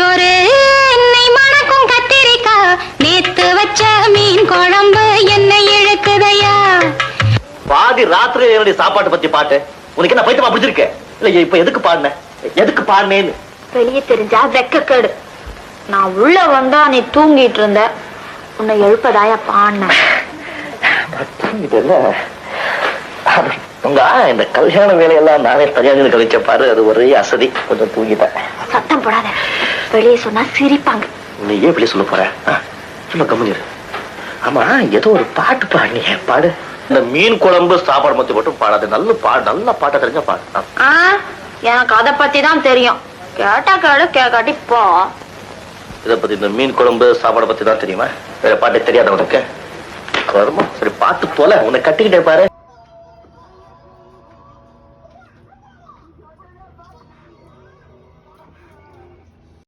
நெய்ச்சோறு நெய் மணக்கும் கத்திரிக்காய். நேத்து வச்ச மீன் குழம்பு என்னை இழுக்குதையா. பாதி ராத்திரி என்னுடைய சாப்பாட்டை பத்தி பாட்டு. உனக்கு என்ன பைத்தமா பிடிச்சிருக்க? இல்ல இப்ப எதுக்கு பாடின? எதுக்கு பாடினேன்னு? வெளியே தெரிஞ்சா வெக்கக்கேடு. நான் உள்ள வந்தா நீ தூங்கிட்டு இருந்த. உன்னை எழுப்பதாயா இதெல்ல உங்க இந்த கல்யாண வேலையெல்லாம் நானே தனியாக கழிச்ச பாரு. அது ஒரே அசதி. கொஞ்சம் தூங்கிட்டேன். சத்தம் போடாத. வெளியே சொன்னா சிரிப்பாங்க. நீ ஏன் இப்படி சொல்ல போற? சும்மா கம்முனிரு ஆமா ஏதோ ஒரு பாட்டு பாடினி பாடு? இந்த மீன் குழம்பு சாப்பாடு மத்தி மட்டும் பாடாது. நல்ல பாடு நல்ல பாட்டை தெரிஞ்ச பாடு. எனக்கு அதை பத்தி தான் தெரியும். கேட்டா கேடு கேட்காட்டி போ. இத பத்தி இந்த மீன் குழம்பு சாப்பாடு பத்தி தான் தெரியுமா? வேற பாட்டு தெரியாத உனக்கு கர்மம். சரி பாட்டு போல உன்னை கட்டிக்கிட்டே பாரு.